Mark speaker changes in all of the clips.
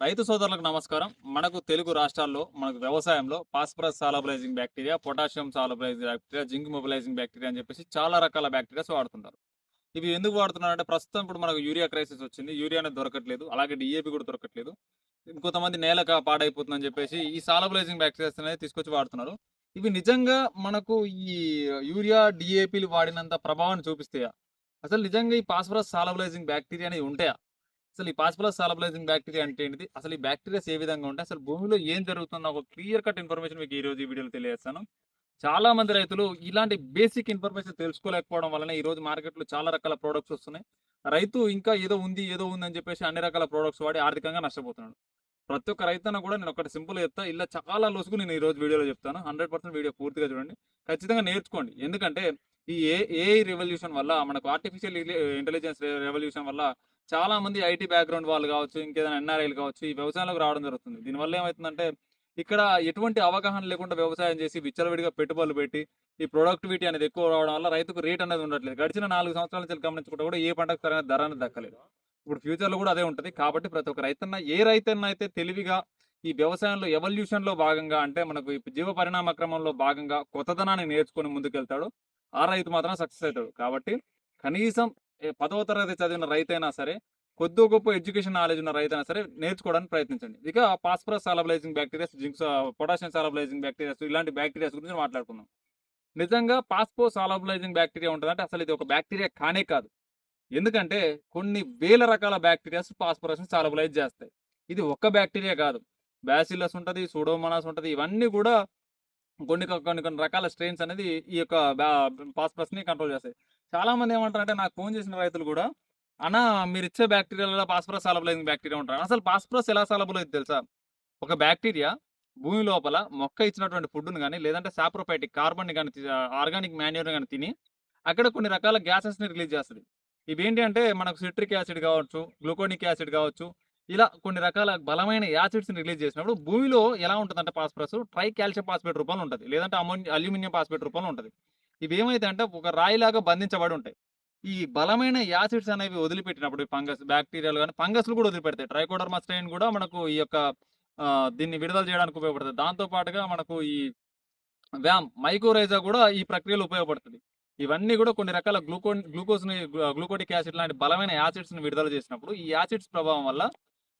Speaker 1: రైతు సోదరులకు నమస్కారం. మనకు తెలుగు రాష్ట్రాల్లో మనకు వ్యవసాయంలో phosphorus solubilising bacteria potassium solubilising bacteria zinc mobilising bacteria అని చెప్పేసి చాలా రకాల బ్యాక్టీరియాస్ వాడుతుంటారు. ఇవి ఎందుకు వాడుతున్నారంటే ప్రస్తుతం ఇప్పుడు మనకు యూరియా క్రైసిస్ వచ్చింది. యూరియా అనేది దొరకట్లేదు. అలాగే డిఏపి కూడా దొరకట్లేదు. ఇంకొంతమంది నేలక పాడైపోతుందని చెప్పేసి ఈ సాలబలైజింగ్ బ్యాక్టీరియాస్ అనేది తీసుకొచ్చి వాడుతున్నారు. ఇవి నిజంగా మనకు ఈ యూరియా డిఏపిలు వాడినంత ప్రభావాన్ని చూపిస్తాయా? అసలు నిజంగా ఈ పాస్పరస్ సాలబలైజింగ్ బ్యాక్టీరియా అనేది ఉంటాయా? అసలు ఈ పాస్పరస్ సాలబలైజింగ్ బ్యాక్టీరియా అంటే ఏంటిది? అసలు ఈ బ్యాక్టీరియాస్ ఏ విధంగా ఉంటాయి? అసలు భూమిలో ఏం జరుగుతుందో ఒక క్లియర్ కట్ ఇన్ఫర్మేషన్ మీకు ఈ రోజు ఈ వీడియోలో తెలియజేస్తాను. చాలా మంది రైతులు ఇలాంటి బేసిక్ ఇన్ఫర్మేషన్ తెలుసుకోలేకపోవడం వలన ఈ రోజు మార్కెట్లో చాలా రకాల ప్రోడక్ట్స్ వస్తున్నాయి. రైతు ఇంకా ఏదో ఉంది ఏదో ఉంది అని చెప్పేసి అన్ని రకాల ప్రోడక్ట్స్ వాడి ఆర్థికంగా నష్టపోతున్నాడు. ప్రతి ఒక్క రైతన్న కూడా నేను ఒకటి సింపుల్ చెప్తా ఇలా చాలా లొసుగు నేను ఈ రోజు వీడియోలో చెప్తాను. హండ్రెడ్ పర్సెంట్ వీడియో పూర్తిగా చూడండి. ఖచ్చితంగా నేర్చుకోండి. ఎందుకంటే ఈ ఏ ఏఐ రెవల్యూషన్ వల్ల మనకు ఆర్టిఫిషియల్ ఇంటెలిజెన్స్ రెవల్యూషన్ వల్ల చాలా మంది ఐటీ బ్యాక్గ్రౌండ్ వాళ్ళు కావచ్చు ఇంకేదైనా ఎన్ఆర్ఐలు కావచ్చు ఈ వ్యవసాయంలోకి రావడం జరుగుతుంది. దీనివల్ల ఏమవుతుందంటే ఇక్కడ ఎటువంటి అవగాహన లేకుండా వ్యవసాయం చేసి విచ్చలవిడిగా పెట్టుబడులు పెట్టి ఈ ప్రొడక్టివిటీ అనేది ఎక్కువ రావడం వల్ల రైతుకు రేట్ అనేది ఉండట్లేదు. గడిచిన నాలుగు సంవత్సరాల నుంచి గమనించుకుంటే కూడా ఏ పంటకు సరైన ధర అనేది దక్కలేదు. ఇప్పుడు ఫ్యూచర్లో కూడా అదే ఉంటుంది. కాబట్టి ప్రతి ఒక్క రైతన్న ఏ రైతన్న అయితే తెలివిగా ఈ వ్యవసాయంలో ఎవల్యూషన్లో భాగంగా అంటే మనకు జీవ పరిణామ క్రమంలో భాగంగా కొత్తదనాన్ని నేర్చుకొని ముందుకెళ్తాడు ఆ రైతు మాత్రం సక్సెస్ అవుతాడు. కాబట్టి కనీసం పదవ తరగతి చదివిన రైతైనా సరే కొద్ది గొప్ప ఎడ్యుకేషన్ నాలెడ్జ్ ఉన్న రైతైనా సరే నేర్చుకోవడానికి ప్రయత్నించండి. ఇక phosphorus solubilising bacterias zincs potassium solubilising bacterias ఇలాంటి బ్యాక్టీరియాస్ గురించి మాట్లాడుకుందాం. నిజంగా పాస్పో సాలబలైజింగ్ బ్యాక్టీరియా ఉంటుందంటే అసలు ఇది ఒక బ్యాక్టీరియా కానే కాదు. ఎందుకంటే కొన్ని వేల రకాల బ్యాక్టీరియాస్ పాస్పరస్ని సాలబలైజ్ చేస్తాయి. ఇది ఒక్క బ్యాక్టీరియా కాదు. బ్యాసిల్లస్ ఉంటుంది సూడోమోనాస్ ఉంటుంది ఇవన్నీ కూడా కొన్ని కొన్ని కొన్ని రకాల స్ట్రెయిన్స్ అనేది ఈ యొక్క పాస్పస్ని కంట్రోల్ చేస్తాయి. చాలా మంది ఏమంటారంటే నాకు ఫోన్ చేసిన రైతులు కూడా అన్న మీరు ఇచ్చే బ్యాక్టీరియాలో పాస్పరస్ సాలబలైజింగ్ బ్యాక్టీరియా ఉంటారు. అసలు పాస్పరస్ ఎలా సాలబులైజ్ తెలుసా? ఒక బ్యాక్టీరియా భూమి లోపల మొక్క ఇచ్చినటువంటి ఫుడ్ను కానీ లేదంటే సాప్రోపైటిక్ కార్బన్ కానీ ఆర్గానిక్ మాన్యూర్ని కానీ తిని అక్కడ కొన్ని రకాల గ్యాసెస్ని రిలీజ్ చేస్తుంది. ఇవేంటి అంటే మనకు సిట్రిక్ యాసిడ్ కావచ్చు గ్లూకోనిక్ యాసిడ్ కావచ్చు ఇలా కొన్ని రకాల బలమైన యాసిడ్స్ని రిలీజ్ చేసినప్పుడు భూమిలో ఎలా ఉంటుందంటే పాస్పరస్ ట్రై కాల్షియం ఫాస్ఫేట్ రూపంలో ఉంటుంది. లేదంటే అమోని అల్యూమినియం ఫాస్ఫేట్ రూపంలో ఉంటుంది. ఇవి ఏమైతే అంటే ఒక రాయిలాగా బంధించబడి ఉంటాయి. ఈ బలమైన యాసిడ్స్ అనేవి వదిలిపెట్టినప్పుడు ఫంగస్ బ్యాక్టీరియాలు కానీ ఫంగస్లు కూడా వదిలిపెడతాయి. ట్రైకోడర్మా స్ట్రెయిన్ కూడా మనకు ఈ యొక్క దీన్ని విడుదల చేయడానికి ఉపయోగపడుతుంది దాంతో పాటుగా మనకు ఈ వ్యామ్ మైకోరైజా కూడా ఈ ప్రక్రియలో ఉపయోగపడుతుంది. ఇవన్నీ కూడా కొన్ని రకాల గ్లూకో గ్లూకోజ్ని గ్లూకోటిక్ యాసిడ్ లాంటి బలమైన యాసిడ్స్ని విడుదల చేసినప్పుడు ఈ యాసిడ్స్ ప్రభావం వల్ల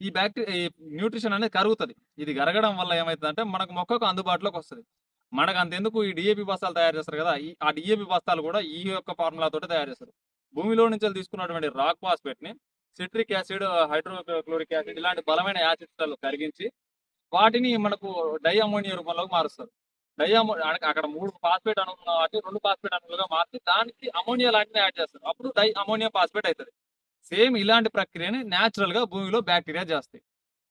Speaker 1: ఈ బ్యాక్టీరియా ఈ న్యూట్రిషన్ అనేది కరుగుతుంది. ఇది కరగడం వల్ల ఏమవుతుందంటే మనకు మొక్కకు అందుబాటులోకి వస్తుంది. మనకు అంతెందుకు ఈ డిఏపి బస్తాలు తయారు చేస్తారు కదా? ఆ డిఏపి బస్తాలు కూడా ఈ యొక్క ఫార్ములా తోటి తయారు చేస్తారు. భూమిలో నుంచి తీసుకున్నటువంటి రాక్ ఫాస్ఫేట్ని సిట్రిక్ యాసిడ్ హైడ్రోక్లోరిక్ యాసిడ్ ఇలాంటి బలమైన యాసిడ్స్ కరిగించి వాటిని మనకు డై అమోనియా రూపంలోకి మారుస్తారు. డై అమో అక్కడ మూడు ఫాస్ఫేట్ అణువులు కాబట్టి రెండు ఫాస్ఫేట్ అణువులుగా మార్చి దానికి అమోనియా లాంటివి యాడ్ చేస్తారు. అప్పుడు డై అమోనియా ఫాస్ఫేట్ అవుతుంది. సేమ్ ఇలాంటి ప్రక్రియని న్యాచురల్గా భూమిలో బ్యాక్టీరియా చేస్తాయి.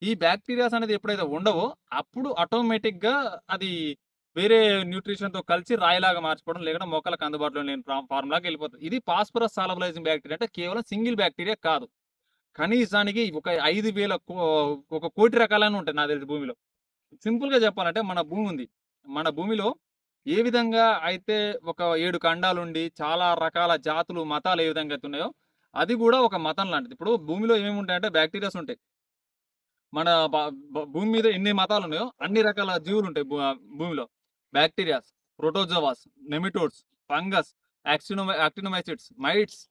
Speaker 1: ఈ బ్యాక్టీరియాస్ అనేది ఎప్పుడైతే ఉండవో అప్పుడు ఆటోమేటిక్గా అది వేరే న్యూట్రిషన్తో కలిసి రాయిలాగా మార్చుకోవడం లేకుండా మొక్కలకు అందుబాటులో లేని ఫార్ములాకి వెళ్ళిపోతుంది. ఇది పాస్పరస్ సాలబలైజింగ్ బ్యాక్టీరియా అంటే కేవలం సింగిల్ బ్యాక్టీరియా కాదు. కనీసానికి ఒక ఐదు వేల కో- ఒక కోటి రకాలైన ఉంటాయి నా తెలిసి భూమిలో. సింపుల్గా చెప్పాలంటే మన భూమి ఉంది. మన భూమిలో ఏ విధంగా అయితే ఒక ఏడు ఖండాలు ఉండి చాలా రకాల జాతులు మతాలు ఏ విధంగా అయితే ఉన్నాయో అది కూడా ఒక మతం లాంటిది. ఇప్పుడు భూమిలో ఏమేమి ఉంటాయంటే బ్యాక్టీరియాస్ ఉంటాయి. మన భూమి మీద ఎన్ని మతాలు ఉన్నాయో అన్ని రకాల జీవులు ఉంటాయి భూమిలో. Bacterias protozoas nematodes fungus actino actinomycetes mites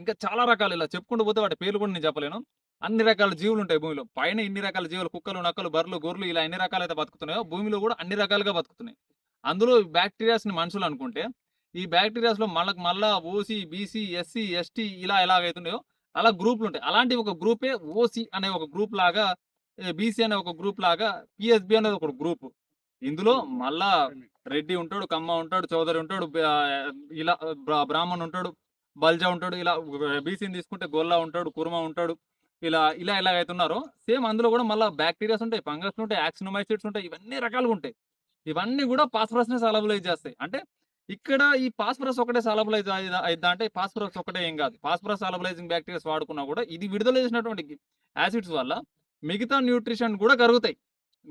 Speaker 1: ఇంకా చాలా రకాలు ఇలా చెప్పుకుంటూ పోతే వాటి పేర్లు కూడా నేను చెప్పలేను. అన్ని రకాల జీవులు ఉంటాయి భూమిలో. పైన ఇన్ని రకాల జీవులు కుక్కలు నక్కలు బర్రెలు గొర్రెలు ఇలా ఎన్ని రకాలు అయితే బతుకుతున్నాయో భూమిలో కూడా అన్ని రకాలుగా బతుకుతున్నాయి. అందులో బ్యాక్టీరియాస్ని మనుషులు అనుకుంటే ఈ బ్యాక్టీరియాస్లో మళ్ళీ మళ్ళా ఓసీ బీసీ ఎస్సీ ఎస్టీ ఇలా ఎలాగైతున్నాయో అలా గ్రూపులు ఉంటాయి. అలాంటి ఒక గ్రూపే ఓసీ అనే ఒక గ్రూప్ లాగా బీసీ అనే ఒక గ్రూప్ లాగా పిఎస్బి అనేది ఒక గ్రూప్. ఇందులో మళ్ళా రెడ్డి ఉంటాడు కమ్మ ఉంటాడు చౌదరి ఉంటాడు ఇలా బ్రా- బ్రాహ్మణ్ ఉంటాడు బల్జా ఉంటాడు ఇలా బీసీని తీసుకుంటే గొల్ల ఉంటాడు కుర్మ ఉంటాడు ఇలా ఇలా ఎలా అవుతున్నారో సేమ్ అందులో కూడా మళ్ళీ బ్యాక్టీరియాస్ ఉంటాయి ఫంగస్ ఉంటాయి యాక్సినోమైసిడ్స్ ఉంటాయి ఇవన్నీ రకాలుగా ఉంటాయి. ఇవన్నీ కూడా పాస్పరస్ని సాలబులైజ్ చేస్తాయి. అంటే ఇక్కడ ఈ పాస్పరస్ ఒకటే సాలబులైజ్ అయిద్దా అంటే పాస్పరస్ ఒకటే ఏం కాదు. పాస్పరస్ సాలబులైజింగ్ బ్యాక్టీరియాస్ వాడుకున్నా కూడా ఇది విడుదల చేసినటువంటి యాసిడ్స్ వల్ల మిగతా న్యూట్రిషన్ కూడా కరుగుతాయి.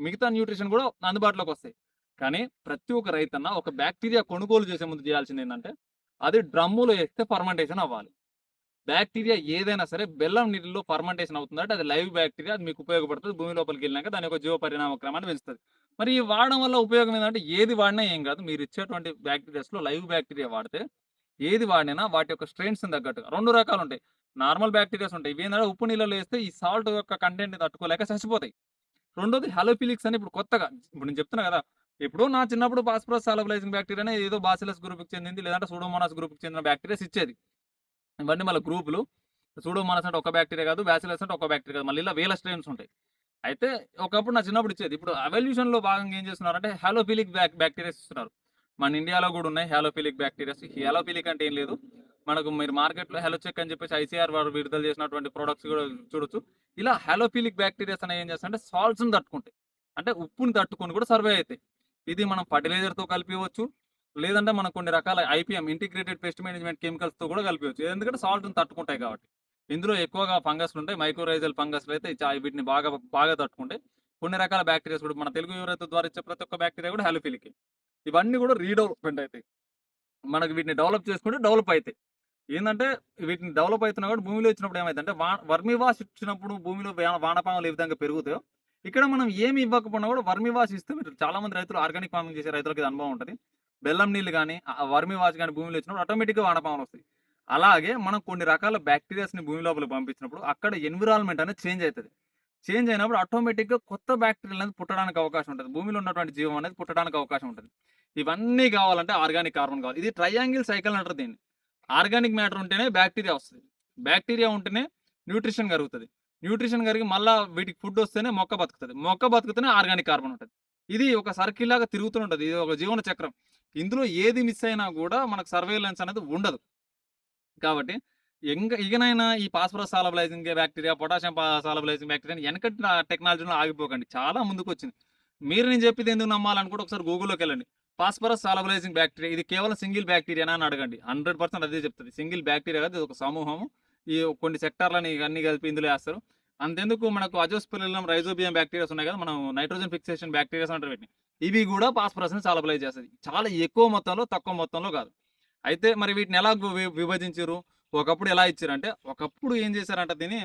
Speaker 1: మిగతా న్యూట్రిషన్ కూడా అందుబాటులోకి వస్తాయి. కానీ ప్రతి ఒక్క రైతన్న ఒక బ్యాక్టీరియా కొనుగోలు చేసే ముందు చేయాల్సింది ఏంటంటే అది డ్రమ్ములో వేస్తే ఫర్మెంటేషన్ అవ్వాలి. బ్యాక్టీరియా ఏదైనా సరే బెల్లం నీటిలో ఫర్మెంటేషన్ అవుతుందంటే అది లైవ్ బ్యాక్టీరియా అది మీకు ఉపయోగపడుతుంది. భూమి లోపలికి వెళ్ళినాక దాని యొక్క జీవ పరిణామ క్రమాన్ని పెంచుతుంది. మరి ఈ వాడడం వల్ల ఉపయోగం ఏంటంటే ఏది వాడినా ఏం కాదు. మీరు ఇచ్చేటువంటి బ్యాక్టీరియాస్లో లైవ్ బ్యాక్టీరియా వాడితే ఏది వాడినా వాటి యొక్క స్ట్రెయిన్స్ తగ్గట్టుగా రెండు రకాలు ఉంటాయి. నార్మల్ బ్యాక్టీరియాస్ ఉంటాయి. ఇవి ఏంటంటే ఉప్పు నీళ్ళలో వేస్తే ఈ సాల్ట్ యొక్క కంటెంట్ తట్టుకోలేక చచ్చిపోతాయి. రెండోది హలోఫిలిక్స్ అని ఇప్పుడు కొత్తగా ఇప్పుడు నేను చెప్తున్నా కదా ఇప్పుడు నా చిన్నప్పుడు పాస్పరస్ సాలబలైజింగ్ బ్యాక్టీరియా ఏదో బాసిలస్ గ్రూప్కి చెందింది లేదంటే సూడోమోనాస్ గ్రూప్కి చెందిన బ్యాక్టీరియాస్ ఇచ్చేది. ఇవన్నీ మళ్ళీ గ్రూపులు. సూడోమోనాస్ అంటే ఒక బ్యాక్టీరియా కాదు బ్యాసిలస్ అంటే ఒక బ్యాక్టీరియా కాదు. మళ్ళీ ఇలా వేల స్ట్రెయిన్స్ ఉంటాయి. అయితే ఒకప్పుడు నా చిన్నప్పుడు ఇచ్చేది. ఇప్పుడు అవల్యూషన్లో భాగంగా ఏం చేస్తున్నారంటే హ్యాలోఫిలిక్ బ్యాక్ బ్యాక్టీరియాస్ ఇస్తున్నారు. మన ఇండియాలో కూడా ఉన్నాయి హ్యాలోఫిలిక్ బ్యాక్టీరియాస్. హ్యాలోఫిలిక్ అంటే ఏం లేదు. మనకు మీరు మార్కెట్లో హెలోచెక్ అని చెప్పేసి ఐసీఆర్ వారు విడుదల చేసినటువంటి ప్రొడక్ట్స్ కూడా చూడొచ్చు. ఇలా హ్యాలోఫిలిక్ బ్యాక్టీరియాస్ అనేవి ఏం చేస్తాయంటే సాల్ట్స్ని తట్టుకుంటాయి. అంటే ఉప్పుని తట్టుకొని కూడా సర్వే అవుతాయి. ఇది మనం ఫర్టిలైజర్తో కలిపివచ్చు లేదంటే మనం కొన్ని రకాల ఐపీఎం ఇంటిగ్రేటెడ్ పెస్ట్ మేనేజ్మెంట్ కెమికల్స్తో కూడా కలిపివచ్చు ఎందుకంటే సాల్ట్ని తట్టుకుంటాయి కాబట్టి. ఇందులో ఎక్కువగా ఫంగస్లు ఉంటాయి. మైక్రోరైజల్ ఫంగస్లు అయితే చా- వీటిని బాగా బాగా తట్టుకుంటాయి కొన్ని రకాల బ్యాక్టీరియాస్ కూడా మన తెలుగు యువత ద్వారా ఇచ్చే ప్రతి ఒక్క బ్యాక్టీరియా కూడా హ్యాలోఫిలిక్ ఇవన్నీ కూడా రీడెవలప్మెంట్ అవుతాయి మనకి వీటిని డెవలప్ చేసుకుంటే డెవలప్ అవుతాయి ఏంటంటే వీటిని డెవలప్ అవుతున్నా కూడా భూమిలో ఇచ్చినప్పుడు ఏమైందంటే వా వర్మివాష్ ఇచ్చినప్పుడు భూమిలో వానపాములు ఏ విధంగా పెరుగుతాయో ఇక్కడ మనం ఏమి ఇవ్వకపోయినా కూడా వర్మి వాష్ ఇస్తే మీరు చాలా మంది రైతులు ఆర్గానిక్ ఫార్మింగ్ చేసే రైతులకి అనుభవం ఉంటుంది. బెల్లం నీళ్ళు కానీ వర్మి వాష్ కానీ భూమిలో ఇచ్చినప్పుడు ఆటోమేటిక్గా వానపాములు వస్తాయి. అలాగే మనం కొన్ని రకాల బ్యాక్టీరియాస్ని భూమి లోపల పంపించినప్పుడు అక్కడ ఎన్విరాన్మెంట్ అనేది చేంజ్ అవుతుంది. చేంజ్ అయినప్పుడు ఆటోమేటిక్గా కొత్త బ్యాక్టీరియల్ అనేది పుట్టడానికి అవకాశం ఉంటుంది. భూమిలో ఉన్నటువంటి జీవం అనేది పుట్టడానికి అవకాశం ఉంటుంది. ఇవన్నీ కావాలంటే ఆర్గానిక్ కార్బన్ కావాలి. ఇది ట్రయాంగిల్ సైకిల్ అంటారు దీన్ని. ఆర్గానిక్ మ్యాటర్ ఉంటేనే బ్యాక్టీరియా వస్తుంది. బ్యాక్టీరియా ఉంటేనే న్యూట్రిషన్ కరుగుతుంది. న్యూట్రిషన్ కరిగి మళ్ళీ వీటికి ఫుడ్ వస్తేనే మొక్క బతుకుతుంది. మొక్క బతుకుతేనే ఆర్గానిక్ కార్బన్ ఉంటుంది. ఇది ఒక సర్కిల్ లాగా తిరుగుతూ ఉంటుంది. ఇది ఒక జీవన చక్రం. ఇందులో ఏది మిస్ అయినా కూడా మనకు సర్వేలెన్స్ అనేది ఉండదు. కాబట్టి ఎంగ ఇకనైనా ఈ phosphorus solubilizing bacteria potassium solubilizing bacteria వెనకటి టెక్నాలజీలో ఆగిపోకండి. చాలా ముందుకు వచ్చింది మీరు నేను చెప్పింది ఎందుకు నమ్మాలనుకుంటే ఒకసారి గూగుల్లోకి వెళ్ళండి. పాస్పరస్ సాలబలైజింగ్ బ్యాక్టీరియా ఇది కేవలం సింగిల్ బ్యాక్టీరియా అని అడగండి. హండ్రెడ్ పర్సెంట్ అదే చెప్తుంది. సింగిల్ బ్యాక్టీరియా కాదు ఇది ఒక సమూహము. ఈ కొన్ని సెక్టార్లని అన్ని కలిపి ఇందులో వేస్తారు. అంతెందుకు మనకు అజోస్పిరిలం రైజోబియం బ్యాక్టీరియాస్ ఉన్నాయి కదా మనం నైట్రోజన్ ఫిక్సేషన్ బ్యాక్టీరియాస్ అంటారు వీటిని. ఇవి కూడా పాస్పరస్ని సాలబలైజ్ చేస్తుంది చాలా ఎక్కువ మొత్తంలో తక్కువ మొత్తంలో కాదు. అయితే మరి వీటిని ఎలా విభజించారు ఒకప్పుడు ఎలా ఇచ్చారంటే ఒకప్పుడు ఏం చేశారంటే దీన్ని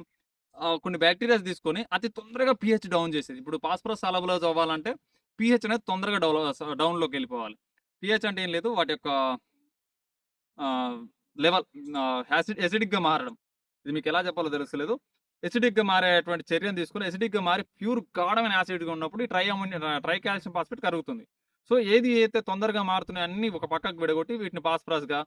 Speaker 1: కొన్ని బ్యాక్టీరియాస్ తీసుకొని అతి తొందరగా పిహెచ్ డౌన్ చేసేది. ఇప్పుడు పాస్పరస్ సాలబులైజ్ అవ్వాలంటే పిహెచ్ అనేది తొందరగా డెవలప్ డౌన్లోకి వెళ్ళిపోవాలి. పిహెచ్ అంటే ఏం లేదు వాటి యొక్క లెవెల్ యాసిడ్ ఎసిడిక్గా మారడం. ఇది మీకు ఎలా చెప్పాలో తెలుస్తలేదు. ఎసిడిక్గా మారేటువంటి చర్యను తీసుకుని ఎసిడిక్గా మారి ప్యూర్ గాఢమైన యాసిడ్గా ఉన్నప్పుడు ఈ ట్రై ట్రై కాల్షియం ఫాస్ఫేట్ కరుగుతుంది. సో ఏది అయితే తొందరగా మారుతున్నాయి అన్ని ఒక పక్కకు విడగొట్టి వీటిని ఫాస్ఫరస్గా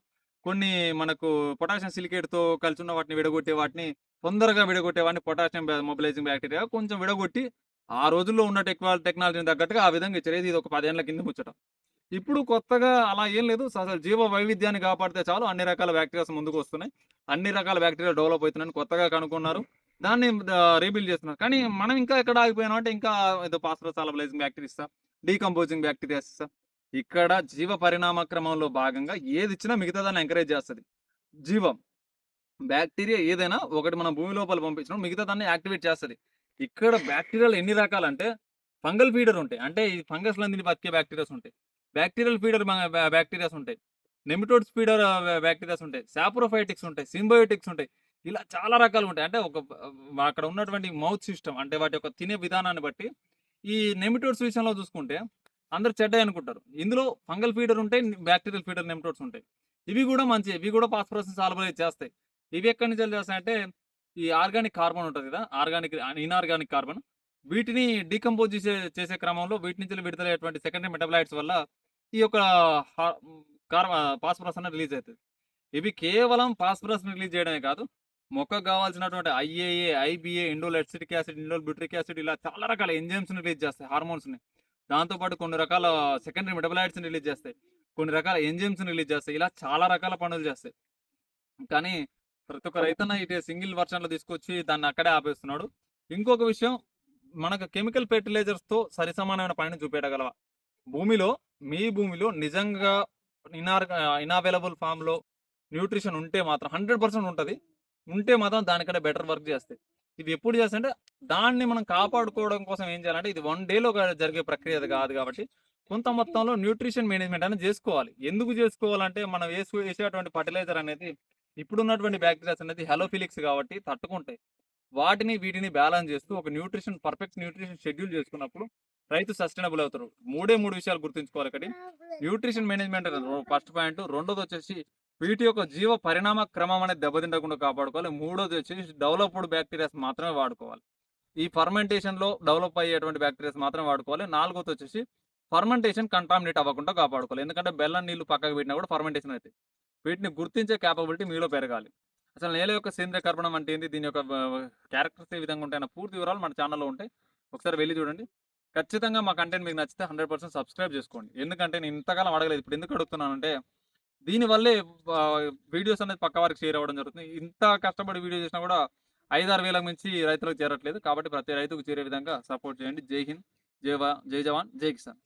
Speaker 1: కొన్ని మనకు పొటాషియం సిలికేట్తో కలిసి ఉన్న వాటిని విడగొట్టే వాటిని తొందరగా విడగొట్టే వాటిని పొటాషియం మొబిలైజింగ్ బ్యాక్టీరియా కొంచెం విడగొట్టి ఆ రోజుల్లో ఉన్న టెక్నా టెక్నాలజీని తగ్గట్టుగా ఆ విధంగా ఇచ్చారు. ఇది ఒక పదేళ్ళ కింద ముచ్చటం. ఇప్పుడు కొత్తగా అలా ఏం లేదు. అసలు జీవ వైవిధ్యాన్ని కాపాడితే చాలు. అన్ని రకాల బ్యాక్టీరియాస్ ముందుకు వస్తున్నాయి. అన్ని రకాల బ్యాక్టీరియా డెవలప్ అవుతున్నాయని కొత్తగా కనుక్కున్నారు. దాన్ని రీబిల్డ్ చేస్తున్నారు. కానీ మనం ఇంకా ఎక్కడ ఆగిపోయినాం అంటే ఇంకా ఏదో phosphorus solubilizing bacteria decomposing bacterias ఇక్కడ జీవ పరిణామ క్రమంలో భాగంగా ఏది ఇచ్చినా మిగతా దాన్ని ఎంకరేజ్ చేస్తుంది. జీవం. బ్యాక్టీరియా ఏదైనా ఒకటి మనం భూమి లోపల పంపించడం మిగతా దాన్ని యాక్టివేట్ చేస్తుంది. ఇక్కడ బ్యాక్టీరియాలు ఎన్ని రకాలంటే ఫంగల్ ఫీడర్ ఉంటాయి. అంటే ఈ ఫంగస్ లందిని బతికే బ్యాక్టీరియాస్ ఉంటాయి. బ్యాక్టీరియల్ ఫీడర్ బ్యాక్టీరియాస్ ఉంటాయి. నెమిటోడ్స్ ఫీడర్ బ్యాక్టీరియాస్ ఉంటాయి. శాప్రోఫైటిక్స్ ఉంటాయి. సింబయోటిక్స్ ఉంటాయి. ఇలా చాలా రకాలు ఉంటాయి. అంటే ఒక అక్కడ ఉన్నటువంటి మౌత్ సిస్టమ్ అంటే వాటి యొక్క తినే విధానాన్ని బట్టి ఈ నెమిటోడ్స్ విషయంలో చూసుకుంటే అందరు చెడ్డ అనుకుంటారు. ఇందులో ఫంగల్ ఫీడర్ ఉంటాయి బ్యాక్టీరియల్ ఫీడర్ నెమిటోడ్స్ ఉంటాయి. ఇవి కూడా మంచి ఇవి కూడా ఫాస్ఫరస్ సాల్బలైజ్ చేస్తాయి. ఇవి ఎక్కడి నుంచి చేస్తాయంటే ఈ ఆర్గానిక్ కార్బన్ ఉంటుంది కదా ఆర్గానిక్ ఇన్ఆర్గానిక్ కార్బన్. వీటిని డీకంపోజ్ చేసే చేసే క్రమంలో వీటి నుంచి విడుదలయ్యేటువంటి సెకండరీ మెటబలైట్స్ వల్ల ఈ యొక్క ఫాస్ఫరస్ అనేది రిలీజ్ అవుతుంది. ఇవి కేవలం ఫాస్ఫరస్ని రిలీజ్ చేయడమే కాదు మొక్కకు కావాల్సినటువంటి IAA IBA indole acetic acid indole butyric acid ఇలా చాలా రకాల ఎంజైమ్స్ని రిలీజ్ చేస్తాయి హార్మోన్స్ని. దాంతోపాటు కొన్ని రకాల సెకండరీ మెటబలైట్స్ని రిలీజ్ చేస్తాయి కొన్ని రకాల ఎంజైమ్స్ని రిలీజ్ చేస్తాయి ఇలా చాలా రకాల పనులు చేస్తాయి. కానీ ప్రతి ఒక్క రైతన్న ఇటు సింగిల్ వర్షన్లో తీసుకొచ్చి దాన్ని అక్కడే ఆపేస్తున్నాడు. ఇంకొక విషయం మనకు కెమికల్ ఫెర్టిలైజర్స్తో సరిసమానమైన పనిని చూపెట్టగలవా? భూమిలో మీ భూమిలో నిజంగా ఇనార్ ఇన్అవైలబుల్ ఫామ్లో న్యూట్రిషన్ ఉంటే మాత్రం హండ్రెడ్ పర్సెంట్ ఉంటుంది. ఉంటే మాత్రం దానికంటే బెటర్ వర్క్ చేస్తాయి. ఇవి ఎప్పుడు చేస్తాయంటే దాన్ని మనం కాపాడుకోవడం కోసం ఏం చేయాలంటే ఇది వన్ డేలో జరిగే ప్రక్రియ అది కాదు కాబట్టి కొంత మొత్తంలో న్యూట్రిషన్ మేనేజ్మెంట్ అనేది చేసుకోవాలి. ఎందుకు చేసుకోవాలంటే మనం వేసు వేసేటువంటి ఫర్టిలైజర్ అనేది ఇప్పుడున్నటువంటి బ్యాక్టీరియాస్ అనేది హెలోఫిలిక్స్ కాబట్టి తట్టుకుంటాయి. వాటిని వీటిని బ్యాలెన్స్ చేస్తూ ఒక న్యూట్రిషన్ పర్ఫెక్ట్ న్యూట్రిషన్ షెడ్యూల్ చేసుకున్నప్పుడు రైతు సస్టైనబుల్ అవుతారు మూడే మూడు విషయాలు గుర్తుంచుకోవాలి ఇక్కడ న్యూట్రిషన్ మేనేజ్మెంట్ ఫస్ట్ పాయింట్ రెండోది వచ్చేసి వీటి యొక్క జీవ పరిణామ క్రమం అనేది దెబ్బతింటకుండా కాపాడుకోవాలి. మూడోది వచ్చేసి డెవలప్డ్ బ్యాక్టీరియాస్ మాత్రమే వాడుకోవాలి. ఈ ఫర్మెంటేషన్లో డెవలప్ అయ్యేటువంటి బ్యాక్టీరియాస్ మాత్రమే వాడుకోవాలి. నాలుగోది వచ్చేసి ఫర్మెంటేషన్ కంటామినేట్ అవ్వకుండా కాపాడుకోవాలి. ఎందుకంటే బెల్లం నీళ్ళు పక్కకు పెట్టినా కూడా ఫర్మెంటేషన్ అవుతాయి వీటిని గుర్తించే క్యాపబిలిటీ మీలో పెరగాలి. అసలు నేల యొక్క సేంద్రియ కర్పణం అంటే ఏంది? దీని యొక్క క్యారెక్టర్స్ ఏ విధంగా ఉంటాయన్న పూర్తి వివరాలు మన ఛానల్లో ఉంటాయి. ఒకసారి వెళ్ళి చూడండి. ఖచ్చితంగా మా కంటెంట్ మీకు నచ్చితే హండ్రెడ్ పర్సెంట్ సబ్స్క్రైబ్ చేసుకోండి. ఎందుకంటే నేను ఇంతకాలం అడగలేదు. ఇప్పుడు ఎందుకు అడుగుతున్నానంటే దీనివల్లే వీడియోస్ అనేది పక్క వారికి షేర్ అవ్వడం జరుగుతుంది. ఇంత కష్టపడి వీడియో చేసినా కూడా ఐదారు వేలకు మించి రైతులకు చేరట్లేదు. కాబట్టి ప్రతి రైతుకు చేరే విధంగా సపోర్ట్ చేయండి. జై హింద్ జై జై జవాన్ జై కిసాన్.